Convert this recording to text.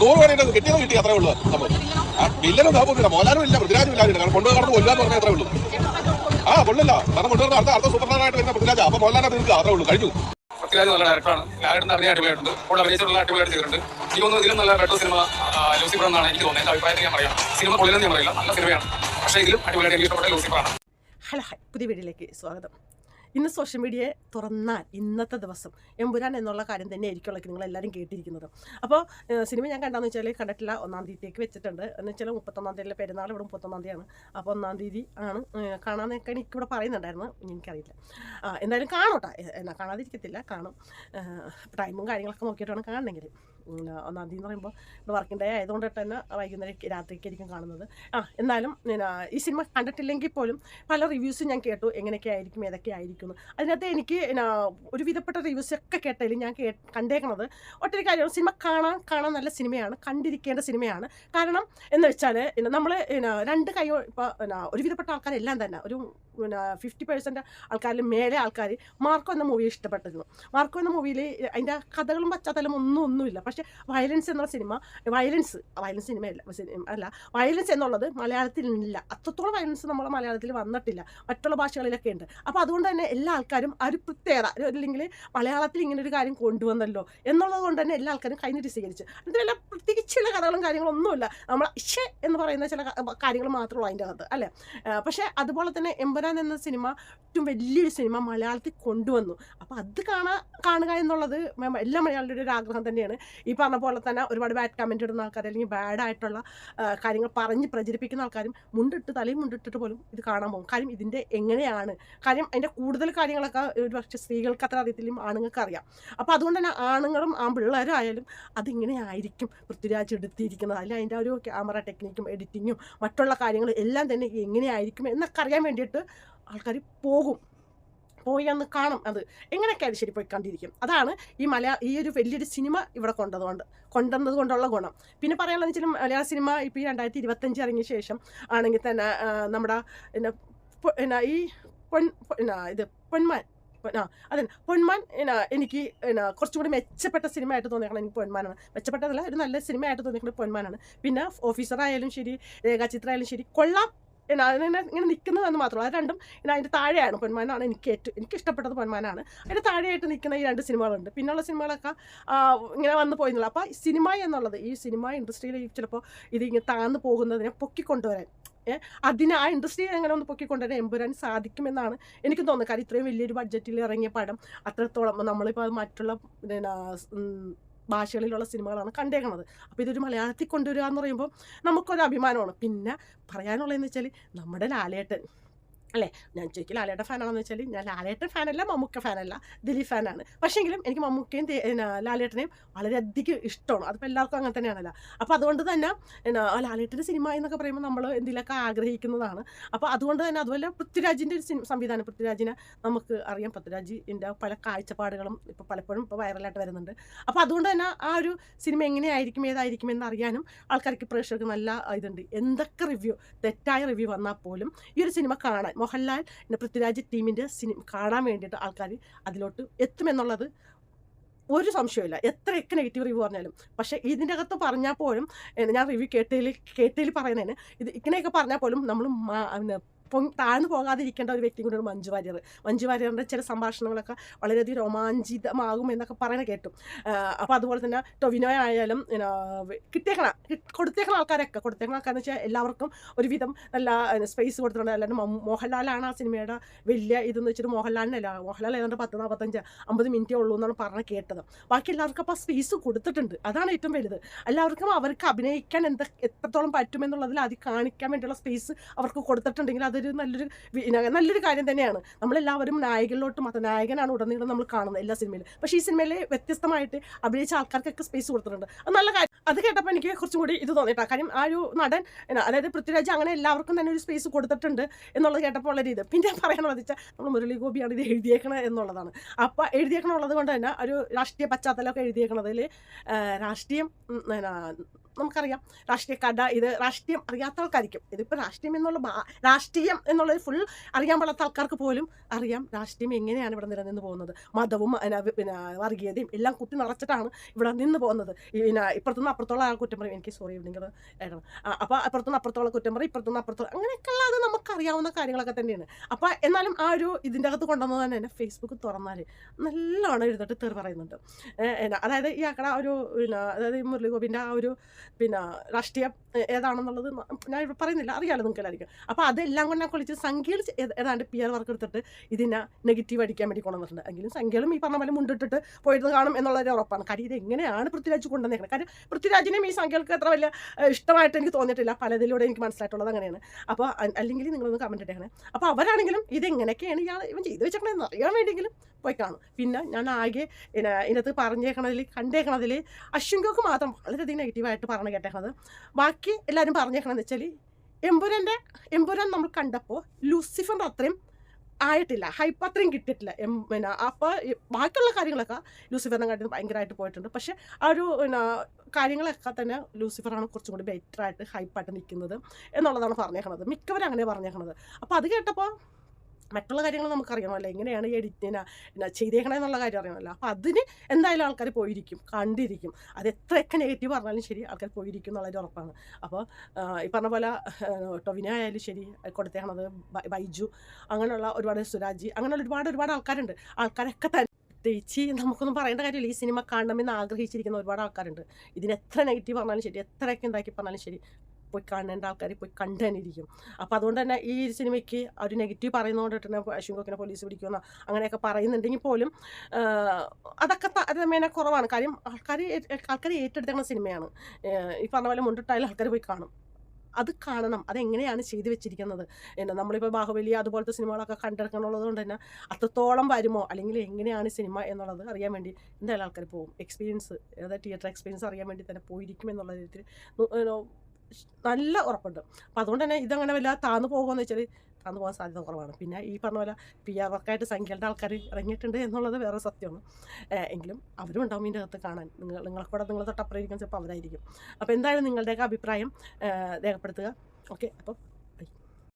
നൂറ് പറയുന്നത് കിട്ടിയത് കിട്ടി അത്രേ ഉള്ളൂ. നമ്മൾ ആ വില്ലനും മോലാനും ഇല്ല പൃഥ്വിരാജും ഇല്ലാതില്ല കാരണം കൊണ്ടുപോയി കടന്ന് കൊല്ലാന്ന് പറഞ്ഞാൽ അത്രേ ഉള്ളൂ. ആ കൊള്ളില്ല. കാരണം കൊണ്ടുവരുന്ന അടുത്ത അടുത്ത സൂപ്പർ സ്റ്റാറായിട്ട് വരുന്ന പൃഥ്വിരാജ്. അപ്പൊ മോലാനെ തീർക്കുക അത്രേ ഉള്ളൂ. കഴിഞ്ഞു. പൃഥ്വിരാജ് നല്ല ഡയറക്ടറാണ് ലാലേട്ടൻ അറിയാൻ അടിപൊളിയായിട്ടുണ്ട്. കൂടെ അഭിനയിച്ചിട്ടുള്ള അടിപൊളിയായിട്ട് ചെയ്തിട്ടുണ്ട്. എനിക്ക് തോന്നുന്നു ഇതിലും നല്ല ബെറ്റർ സിനിമ ലൂസിഫർ എന്നാണ് എനിക്ക് തോന്നുന്നത്. എന്റെ അഭിപ്രായത്തിൽ ഞാൻ പറയാം. സിനിമ പൊള്ളില്ലെന്ന് ഞാൻ പറയില്ല. നല്ല സിനിമയാണ്. പക്ഷേ ഇതിലും അടിപൊളിയായിട്ട് എനിക്ക് ഇഷ്ടപ്പെട്ട ലൂസിഫറാണ്. ഹലോ ഹായ് പുതിയ വീഡിയോയിലേക്ക് സ്വാഗതം. ഇന്ന് സോഷ്യൽ മീഡിയയെ തുറന്നാൽ ഇന്നത്തെ ദിവസം എമ്പുരാൻ എന്നുള്ള കാര്യം തന്നെ ആയിരിക്കുമല്ലോ നിങ്ങൾ എല്ലാവരും കേട്ടിരിക്കുന്നത്. അപ്പോൾ സിനിമ ഞാൻ കണ്ടാന്ന് വെച്ചാൽ കണ്ടിട്ടില്ല. ഒന്നാം തീയതിയിലേക്ക് വെച്ചിട്ടുണ്ട്. എന്ന് വെച്ചാൽ മുപ്പത്തൊന്നാം തീയതിയിലെ പെരുന്നാൾ ഇവിടെ മുപ്പത്തൊന്നാം തീയതിയാണ്. അപ്പോൾ ഒന്നാം തീയതി ആണ് കാണാമെന്നൊക്കെ എനിക്കിവിടെ പറയുന്നുണ്ടായിരുന്നു. എനിക്കറിയില്ല. എന്തായാലും കാണോട്ടെ എന്നാ കാണാതിരിക്കത്തില്ല. കാണും. ടൈമും കാര്യങ്ങളൊക്കെ നോക്കിയിട്ടാണ് കാണണമെങ്കിൽ ഒന്നാം തീയതി എന്ന് പറയുമ്പോൾ ഇവിടെ വർക്കിംഗ് ഡേ ആയതുകൊണ്ട് തന്നെ വൈകുന്നേരം രാത്രിക്കായിരിക്കും കാണുന്നത്. ആ എന്നാലും ഈ സിനിമ കണ്ടിട്ടില്ലെങ്കിൽ പോലും പല റിവ്യൂസും ഞാൻ കേട്ടു. എങ്ങനെയൊക്കെ ആയിരിക്കും ഏതൊക്കെ ആയിരിക്കും. അതിനകത്ത് എനിക്ക് ഒരുവിധപ്പെട്ട ഒരു വിധപ്പെട്ട റിവ്യൂസ് ഒക്കെ കേട്ടതിൽ ഞാൻ കേ കണ്ടേക്കണത് ഒത്തിരി കാര്യമാണ്. സിനിമ കാണാൻ കാണാൻ നല്ല സിനിമയാണ് കണ്ടിരിക്കേണ്ട സിനിമയാണ്. കാരണം എന്ന് വെച്ചാൽ നമ്മൾ രണ്ട് കൈ ഇപ്പോൾ ഒരുവിധപ്പെട്ട ആൾക്കാരെല്ലാം തന്നെ ഒരു പിന്നെ ഫിഫ്റ്റി പെർസെന്റ് ആൾക്കാരിൽ മേലെ ആൾക്കാർ മാർക്കോ എന്ന മൂവി ഇഷ്ടപ്പെട്ടിരുന്നു. മാർക്കോ എന്ന മൂവിയിൽ അതിന്റെ കഥകളും പശ്ചാത്തലം ഒന്നും ഒന്നുമില്ല. പക്ഷേ വയലൻസ് എന്ന സിനിമ വയലൻസ് വയലൻസ് സിനിമയല്ല സിനിമ അല്ല വയലൻസ് എന്നുള്ളത് മലയാളത്തിൽ ഇല്ല. അത്രത്തോളം വയലൻസ് നമ്മളെ മലയാളത്തിൽ വന്നിട്ടില്ല. മറ്റുള്ള ഭാഷകളിലൊക്കെ ഉണ്ട്. അപ്പോൾ അതുകൊണ്ട് തന്നെ എല്ലാ ആൾക്കാരും ആ ഒരു പ്രത്യേകത അല്ലെങ്കിൽ മലയാളത്തിൽ ഇങ്ങനെ ഒരു കാര്യം കൊണ്ടുവന്നല്ലോ എന്നുള്ളത് കൊണ്ട് തന്നെ എല്ലാ ആൾക്കാരും കൈനീട്ടി സ്വീകരിച്ചു അതിന്റെ പ്രത്യേകിച്ച് ചില കഥകളും കാര്യങ്ങളൊന്നുമില്ല നമ്മൾ ഇഷേ എന്ന് പറയുന്ന ചില കാര്യങ്ങൾ മാത്രമേ അതിന്റെ അകത്ത് അല്ലേ? പക്ഷേ അതുപോലെ തന്നെ എമ്പരാൻ എന്ന സിനിമ ഏറ്റവും വലിയൊരു സിനിമ മലയാളത്തിൽ കൊണ്ടുവന്നു. അപ്പോൾ അത് കാണാ കാണുക എന്നുള്ളത് എല്ലാ മലയാളിയുടെ ഒരു ആഗ്രഹം തന്നെയാണ്. ഈ പറഞ്ഞ പോലെ തന്നെ ഒരുപാട് ബാഡ് കമന്റ് ഇടുന്ന ആൾക്കാർ അല്ലെങ്കിൽ ബാഡായിട്ടുള്ള കാര്യങ്ങൾ പറഞ്ഞ് പ്രചരിപ്പിക്കുന്ന ആൾക്കാരും മുണ്ടിട്ട് തലയും മുണ്ടിട്ടിട്ട് പോലും ഇത് കാണാൻ പോകും. കാര്യം ഇതിന്റെ എങ്ങനെയാണ്? കാര്യം അതിന്റെ കൂടുതൽ കാര്യങ്ങളൊക്കെ ഒരു പക്ഷേ സ്ത്രീകൾക്ക് അത്ര അറിയത്തില്ലും ആണുങ്ങൾക്ക് അറിയാം. അപ്പോൾ അതുകൊണ്ട് തന്നെ ആണുങ്ങളും ആ പിള്ളേരായാലും അതിങ്ങനെ ആയിരിക്കും പൃഥ്വിരാജ് എടുത്തിരിക്കുന്നത്. അല്ലെങ്കിൽ അതിന്റെ ഒരു ക്യാമറ ടെക്നിക്കും എഡിറ്റിങ്ങും മറ്റുള്ള കാര്യങ്ങളും എല്ലാം തന്നെ എങ്ങനെയായിരിക്കും എന്നൊക്കെ അറിയാൻ വേണ്ടിയിട്ട് ആൾക്കാർ പോകും. പോയി അന്ന് കാണും അത്. എങ്ങനെയൊക്കെ അത് ശരി പോയി കണ്ടിരിക്കും. അതാണ് ഈ മലയാ ഈ ഒരു വലിയൊരു സിനിമ ഇവിടെ കൊണ്ടതുകൊണ്ട് കൊണ്ടുവന്നത് കൊണ്ടുള്ള ഗുണം. പിന്നെ പറയാനുള്ളത് വെച്ചാൽ മലയാള സിനിമ ഇപ്പോൾ ഈ രണ്ടായിരത്തി ഇരുപത്തഞ്ച് ഇറങ്ങിയ ശേഷം ആണെങ്കിൽ തന്നെ നമ്മുടെ പിന്നെ പിന്നെ ഈ പൊൻ പിന്നെ ഇത് പൊന്മാൻ ആ അതെ പൊന്മാൻ എന്നാ എനിക്ക് എന്നാ കുറച്ചും കൂടി മെച്ചപ്പെട്ട സിനിമ ആയിട്ട് തോന്നിയേക്കണം എനിക്ക് പൊന്മാനാണ്. മെച്ചപ്പെട്ടതല്ല ഒരു നല്ല സിനിമ ആയിട്ട് തോന്നിയേക്കുന്നത് പൊന്മാനാണ്. പിന്നെ ഓഫീസറായാലും ശരി രേഖാചിത്രമായാലും ശരി കൊള്ളാം. അതിനെ ഇങ്ങനെ നിൽക്കുന്നതെന്ന് മാത്രമല്ല. അത് രണ്ടും അതിന്റെ താഴെയാണ് പൊന്മാനാണ്. എനിക്ക് ഏറ്റവും എനിക്ക് ഇഷ്ടപ്പെട്ടത് പൊന്മാനാണ്. അതിന്റെ താഴെയായിട്ട് നിൽക്കുന്ന ഈ രണ്ട് സിനിമകളുണ്ട്. പിന്നെയുള്ള സിനിമകളൊക്കെ ഇങ്ങനെ വന്ന് പോയിരുന്നില്ല അപ്പോൾ സിനിമ എന്നുള്ളത് ഈ സിനിമ ഇൻഡസ്ട്രിയിൽ ചിലപ്പോൾ ഇത് ഇങ്ങനെ താഴ്ന്നു പോകുന്നതിനെ പൊക്കിക്കൊണ്ടുവരാൻ അതിന് ആ ഇൻഡസ്ട്രി എങ്ങനെ ഒന്ന് പൊക്കിക്കൊണ്ടുവരാൻ എമ്പുരാൻ സാധിക്കുമെന്നാണ് എനിക്ക് തോന്നുന്നത്. കാര്യം ഇത്രയും വലിയൊരു ബഡ്ജറ്റിൽ ഇറങ്ങിയ പടം അത്രത്തോളം നമ്മളിപ്പോൾ മറ്റുള്ള ഭാഷകളിലുള്ള സിനിമകളാണ് കണ്ടേക്കുന്നത് അപ്പോൾ ഇതൊരു മലയാളത്തിൽ കൊണ്ടുവരിക എന്ന് പറയുമ്പോൾ നമുക്കൊരു അഭിമാനമാണ്. പിന്നെ പറയാനുള്ളതെന്ന് വെച്ചാൽ നമ്മുടെ ലാലേട്ടൻ. അല്ലേ? ഞാൻ ചോദിക്കും ലാലേട്ട ഫാനാണെന്ന് വെച്ചാൽ ഞാൻ ലാലേട്ടൻ ഫാനല്ല മമ്മൂക്ക ഫാനല്ല ദിലീപ് ഫാനാണ് പക്ഷേങ്കിലും എനിക്ക് മമ്മൂക്കയും ലാലേട്ടനെയും വളരെയധികം ഇഷ്ടമാണ്. അതിപ്പോൾ എല്ലാവർക്കും അങ്ങനെ തന്നെയാണല്ലോ. അപ്പോൾ അതുകൊണ്ട് തന്നെ ലാലേട്ടന്റെ സിനിമ എന്നൊക്കെ പറയുമ്പോൾ നമ്മൾ എന്തിലൊക്കെ ആഗ്രഹിക്കുന്നതാണ്. അപ്പോൾ അതുകൊണ്ട് തന്നെ അതുപോലെ പൃഥ്വിരാജിന്റെ ഒരു സിനിമ സംവിധാനം പൃഥ്വിരാജിനെ നമുക്ക് അറിയാം. പൃഥ്വിരാജിന്റെ പല കാഴ്ചപ്പാടുകളും ഇപ്പോൾ പലപ്പോഴും ഇപ്പോൾ വൈറലായിട്ട് വരുന്നുണ്ട്. അപ്പോൾ അതുകൊണ്ട് തന്നെ ആ ഒരു സിനിമ എങ്ങനെയായിരിക്കും ഏതായിരിക്കും എന്ന് അറിയാനും ആൾക്കാർക്ക് പ്രേക്ഷകർക്ക് നല്ല ഇതുണ്ട്. എന്തൊക്കെ റിവ്യൂ തെറ്റായ റിവ്യൂ വന്നാൽ പോലും ഈ ഒരു സിനിമ കാണാൻ മോഹൻലാൽ പൃഥ്വിരാജ് ടീമിന്റെ സിനിമ കാണാൻ വേണ്ടിയിട്ട് ആൾക്കാർ അതിലോട്ട് എത്തുമെന്നുള്ളത് ഒരു സംശയമില്ല എത്രയൊക്കെ നെഗറ്റീവ് റിവ്യൂ പറഞ്ഞാലും. പക്ഷേ ഇതിന്റെ അകത്ത് പറഞ്ഞാൽ പോലും ഞാൻ റിവ്യൂ കേട്ടതിൽ കേട്ടതിൽ പറയുന്നതിന് ഇത് ഇങ്ങനെയൊക്കെ പറഞ്ഞാൽ പോലും നമ്മൾ താഴ്ന്നു പോകാതിരിക്കേണ്ട ഒരു വ്യക്തി കൂടിയാണ് മഞ്ജു വാര്യർ. മഞ്ജു വാര്യറിന്റെ ചില സംഭാഷണങ്ങളൊക്കെ വളരെയധികം രോമാഞ്ചിതമാകും എന്നൊക്കെ പറയണ കേട്ടു. അപ്പോൾ അതുപോലെ തന്നെ ടൊവിനോ ആയാലും കിട്ടിയേക്കണ കൊടുത്തേക്കണ ആൾക്കാരൊക്കെ കൊടുത്തേക്കണ ആൾക്കാരെന്ന് വെച്ചാൽ എല്ലാവർക്കും ഒരുവിധം നല്ല സ്പേസ് കൊടുത്തിട്ടുണ്ട്. അല്ലാണ്ട് മോഹൻലാലാണ് ആ സിനിമയുടെ വലിയ ഇതെന്ന് വെച്ചിട്ട് മോഹൻലാലിനല്ല മോഹൻലാൽ ഏതാണ്ട് പത്ത് നാൽപ്പത്തഞ്ച് അമ്പത് മിനിറ്റേ ഉള്ളൂ എന്നാണ് പറഞ്ഞ കേട്ടത്. ബാക്കി എല്ലാവർക്കും അപ്പോൾ സ്പേസ് കൊടുത്തിട്ടുണ്ട്. അതാണ് ഏറ്റവും വലുത്. എല്ലാവർക്കും അവർക്ക് അഭിനയിക്കാൻ എന്താ എത്രത്തോളം പറ്റുമെന്നുള്ളതിൽ അത് കാണിക്കാൻ വേണ്ടിയുള്ള സ്പേസ് അവർക്ക് കൊടുത്തിട്ടുണ്ടെങ്കിൽ അതൊരു നല്ലൊരു നല്ലൊരു കാര്യം തന്നെയാണ്. നമ്മളെല്ലാവരും നായകനിലോട്ട് മാത്രം നായകനാണ് ഉടനീളം നമ്മൾ കാണുന്നത് എല്ലാ സിനിമയിലും. പക്ഷേ ഈ സിനിമയിൽ വ്യത്യസ്തമായിട്ട് അഭിനയിച്ച ആൾക്കാർക്കൊക്കെ സ്പേസ് കൊടുത്തിട്ടുണ്ട്. അത് നല്ല കാര്യം. അത് കേട്ടപ്പോൾ എനിക്ക് കുറച്ചും കൂടി ഇത് തോന്നിയിട്ടാ കാര്യം ആ ഒരു നടൻ അതായത് പൃഥ്വിരാജ് അങ്ങനെ എല്ലാവർക്കും തന്നെ ഒരു സ്പേസ് കൊടുത്തിട്ടുണ്ട് എന്നുള്ളത് കേട്ടപ്പോൾ ഉള്ള രീതി. പിന്നെ പറയാനുള്ളത് വെച്ചാൽ നമ്മൾ മുരളി ഗോപിയാണ് ഇത് എഴുതിയേക്കണത് എന്നുള്ളതാണ്. അപ്പോൾ എഴുതിയേക്കണുള്ളത് കൊണ്ട് തന്നെ ഒരു രാഷ്ട്രീയ പശ്ചാത്തലമൊക്കെ എഴുതിയേക്കണതിൽ രാഷ്ട്രീയം നമുക്കറിയാം. രാഷ്ട്രീയക്കാരുടെ ഇത് രാഷ്ട്രീയം അറിയാത്ത ആൾക്കാരിക്കും. ഇതിപ്പോൾ രാഷ്ട്രീയം എന്നുള്ള രാഷ്ട്രീയം എന്നുള്ളത് ഫുൾ അറിയാൻ പാടാത്ത ആൾക്കാർക്ക് പോലും അറിയാം രാഷ്ട്രീയം എങ്ങനെയാണ് ഇവിടെ നിലനിന്ന് പോകുന്നത്. മതവും പിന്നെ വർഗീയതയും എല്ലാം കുത്തി നിറച്ചിട്ടാണ് ഇവിടെ നിന്ന് പോകുന്നത്. പിന്നെ ഇപ്പുറത്തുനിന്ന് അപ്പുറത്തോളം ആൾ കുറ്റം പറയും. എനിക്ക് സോറി നിങ്ങൾ ഏടണം അപ്പോൾ അപ്പുറത്തുനിന്ന് അപ്പുറത്തുള്ള കുറ്റം പറയും. ഇപ്പുറത്തുനിന്ന് അപ്പുറത്തോളം അങ്ങനെയൊക്കെ ഉള്ളത് നമുക്കറിയാവുന്ന കാര്യങ്ങളൊക്കെ തന്നെയാണ്. അപ്പോൾ എന്നാലും ആ ഒരു ഇതിന്റെ അകത്ത് കൊണ്ടുവന്നത് തന്നെ എന്നെ ഫേസ്ബുക്ക് തുറന്നാൽ നല്ലോണം എഴുതിട്ട് തെറി പറയുന്നുണ്ട്. അതായത് ഈ ആക്കട ഒരു പിന്നെ അതായത് മുരളി ഗോപിന്റെ ആ ഒരു പിന്നെ രാഷ്ട്രീയ ഏതാണെന്നുള്ളത് ഞാൻ ഇവിടെ പറയുന്നില്ല. അറിയാലോ നിങ്ങൾക്ക് എല്ലാവർക്കും അപ്പോൾ അതെല്ലാം കൊണ്ട് ഞാൻ കുളിച്ച് സംഖ്യയിൽ ചെ- ഏതാണ്ട് പി ആർ വർക്ക് എടുത്തിട്ട് ഇതിനെ നെഗറ്റീവ് അടിക്കാൻ വേണ്ടി കൊണ്ടുവന്നിട്ടുണ്ട്. എങ്കിലും സംഖ്യകളും ഈ പറഞ്ഞ പോലെ മുണ്ടിട്ടിട്ട് പോയിട്ട് കാണും എന്നുള്ളൊരു ഉറപ്പാണ്. കാര്യം ഇത് എങ്ങനെയാണ് പൃഥ്വിരാജ് കൊണ്ടുവന്നേക്കുന്നത് കാര്യം പൃഥ്വിരാജിനെയും ഈ സംഖ്യകൾക്ക് അത്ര വലിയ ഇഷ്ടമായിട്ട് എനിക്ക് തോന്നിയിട്ടില്ല. പലതിലൂടെ എനിക്ക് മനസ്സിലായിട്ടുള്ളത് അങ്ങനെയാണ്. അപ്പോൾ അല്ലെങ്കിൽ നിങ്ങളൊന്ന് കമന്റ് ഇട്ടേക്കണേ. അപ്പോൾ അവരാണെങ്കിലും ഇതെങ്ങനെയൊക്കെയാണ് ഇയാൾ ഇവൻ ചെയ്ത് വെച്ചേക്കണേന്ന് അറിയാൻ വേണ്ടിയെങ്കിലും പോയി കാണും. പിന്നെ ഞാൻ ആകെ ഇതിനകത്ത് പറഞ്ഞേക്കണതിൽ കണ്ടേക്കണതിൽ അശ്വിൻകോക്ക് മാത്രം വളരെയധികം നെഗറ്റീവായിട്ട് പറഞ്ഞു കേട്ടേക്കണത്. ബാക്കി എല്ലാവരും പറഞ്ഞേക്കണമെന്ന് വെച്ചാൽ എമ്പുരന്റെ എമ്പുരൻ നമ്മൾ കണ്ടപ്പോൾ ലൂസിഫറിന്റെ അത്രയും ആയിട്ടില്ല ഹൈപ്പ് അത്രയും കിട്ടിയിട്ടില്ല. എം പിന്നെ അപ്പോൾ ബാക്കിയുള്ള കാര്യങ്ങളൊക്കെ ലൂസിഫറിനെ കാട്ടി ഭയങ്കരമായിട്ട് പോയിട്ടുണ്ട്. പക്ഷേ ആ ഒരു പിന്നെ കാര്യങ്ങളൊക്കെ തന്നെ ലൂസിഫറാണ് കുറച്ചും കൂടി ബെറ്ററായിട്ട് ഹൈപ്പായിട്ട് നിൽക്കുന്നത് എന്നുള്ളതാണ് പറഞ്ഞേക്കണത്. മിക്കവരും അങ്ങനെ പറഞ്ഞേക്കണത്. അപ്പോൾ അത് കേട്ടപ്പോൾ മറ്റുള്ള കാര്യങ്ങൾ നമുക്കറിയണമല്ലോ. എങ്ങനെയാണ് ചെയ്തേക്കണം എന്നുള്ള കാര്യം അറിയണമല്ലോ. അപ്പോൾ അതിന് എന്തായാലും ആൾക്കാർ പോയിരിക്കും കണ്ടിരിക്കും. അത് എത്രയൊക്കെ നെഗറ്റീവ് പറഞ്ഞാലും ശരി ആൾക്കാർ പോയിരിക്കും എന്നുള്ളൊരു ഉറപ്പാണ്. അപ്പോൾ ഈ പറഞ്ഞ പോലെ ടൊവിന ആയാലും ശരി കൊടുത്തേക്കണത് ബൈജു അങ്ങനെയുള്ള ഒരുപാട് സുരാജി അങ്ങനെയുള്ള ഒരുപാട് ഒരുപാട് ആൾക്കാരുണ്ട്. ആൾക്കാരൊക്കെ തന്നെ പ്രത്യേകിച്ച് നമുക്കൊന്നും പറയേണ്ട കാര്യമില്ല. ഈ സിനിമ കാണണമെന്ന് ആഗ്രഹിച്ചിരിക്കുന്ന ഒരുപാട് ആൾക്കാരുണ്ട്. ഇതിന് എത്ര നെഗറ്റീവ് പറഞ്ഞാലും ശരി എത്രയൊക്കെ ഉണ്ടാക്കി പറഞ്ഞാലും ശരി പോയി കാണേണ്ട ആൾക്കാർ പോയി കണ്ടു തന്നെ ഇരിക്കും അപ്പോൾ അതുകൊണ്ട് തന്നെ ഈ സിനിമയ്ക്ക് ഒരു നെഗറ്റീവ് പറയുന്നതുകൊണ്ട് തന്നെ അശ്വിൻകൊക്കിനെ പോലീസ് പിടിക്കുന്ന അങ്ങനെയൊക്കെ പറയുന്നുണ്ടെങ്കിൽ പോലും അതൊക്കെ താരതമ്യേന കുറവാണ്. കാര്യം ആൾക്കാർ ആൾക്കാർ ഏറ്റെടുത്തേക്കുന്ന സിനിമയാണ്. ഈ പറഞ്ഞ പോലെ മുണ്ടിട്ടായാലും ആൾക്കാർ പോയി കാണും. അത് കാണണം. അതെങ്ങനെയാണ് ചെയ്തു വെച്ചിരിക്കുന്നത്? എന്നാ നമ്മളിപ്പോൾ ബാഹുബലി അതുപോലത്തെ സിനിമകളൊക്കെ കണ്ടെടുക്കണുള്ളത് കൊണ്ട് തന്നെ അത്രത്തോളം വരുമോ? അല്ലെങ്കിൽ എങ്ങനെയാണ് സിനിമ എന്നുള്ളത് അറിയാൻ വേണ്ടി എന്തായാലും ആൾക്കാർ പോകും എക്സ്പീരിയൻസ് അതായത് തിയേറ്റർ എക്സ്പീരിയൻസ് അറിയാൻ വേണ്ടി തന്നെ പോയിരിക്കും എന്നുള്ള രീതിയിൽ നല്ല ഉറപ്പുണ്ട്. അപ്പോൾ അതുകൊണ്ട് തന്നെ ഇതങ്ങനെ വല്ല താന്നു പോകുമെന്ന് വെച്ചാൽ താന്നു പോകാൻ സാധ്യത കുറവാണ്. പിന്നെ ഈ പറഞ്ഞ പോലെ പി ആർ വർക്കായിട്ട് സംഖ്യയുടെ ആൾക്കാർ ഇറങ്ങിയിട്ടുണ്ട് എന്നുള്ളത് വേറെ സത്യമാണ്. എങ്കിലും അവരും ഉണ്ടാവും ഇതിന്റെ അകത്ത് കാണാൻ. നിങ്ങൾ നിങ്ങളെ കൂടെ നിങ്ങൾ തൊട്ടപ്പുറം ഇരിക്കുന്ന ചിലപ്പോൾ അവരായിരിക്കും. അപ്പോൾ എന്തായാലും നിങ്ങളുടെയൊക്കെ അഭിപ്രായം രേഖപ്പെടുത്തുക. ഓക്കെ അപ്പോൾ